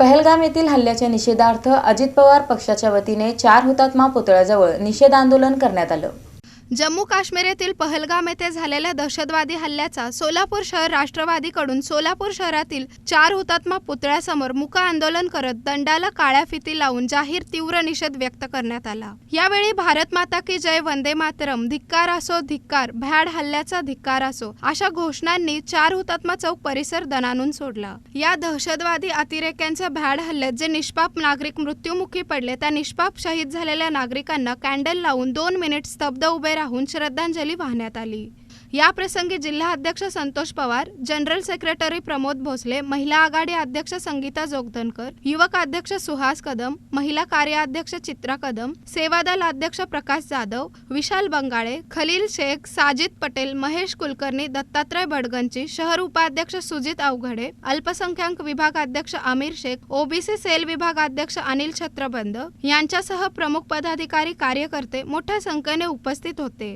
पहलगाम येथील हल्ल्याच्या निषेधार्थ अजित पवार पक्षाच्या वतीने चार हुतात्मा पुतळ्याजवळ निषेध आंदोलन करण्यात आलं. जम्मू काश्मीर येथील पहलगाम येथे झालेल्या दहशतवादी हल्ल्याचा सोलापूर शहर राष्ट्रवादीकडून सोलापूर शहरातील चार हुतात्मा पुतळ्यासमोर मुका आंदोलन करत दंडाला काळ्या फिती लावून जाहीर तीव्र निषेध व्यक्त करण्यात आला. यावेळी भारत माता की जय वंदे मातरम धिक्कार असो धिक्कार भ्याड हल्ल्याचा धिक्कार असो अशा घोषणांनी चार हुतात्मा चौक परिसर दणानून सोडला. या दहशतवादी अतिरेक्यांच्या भ्याड हल्ल्यात जे निष्पाप नागरिक मृत्युमुखी पडले त्या निष्पाप शहीद झालेल्या नागरिकांना कॅन्डल लावून दोन मिनिट स्तब्ध उभे राहून श्रद्धांजली वाहण्यात आली. या प्रसंगी जिल्हा अध्यक्ष संतोष पवार जनरल सेक्रेटरी प्रमोद भोसले महिला आघाडी अध्यक्ष संगीता जोगदनकर युवक अध्यक्ष सुहास कदम महिला कार्याध्यक्ष चित्रा कदम सेवादल अध्यक्ष प्रकाश जाधव विशाल बंगाळे खलील शेख साजिद पटेल महेश कुलकर्णी दत्तात्रय बडगंची शहर उपाध्यक्ष सुजित अवघडे अल्पसंख्याक विभाग अध्यक्ष आमिर शेख ओबीसी सेल विभाग अध्यक्ष अनिल छत्रबंद यांच्यासह प्रमुख पदाधिकारी कार्यकर्ते मोठ्या संख्येने उपस्थित होते.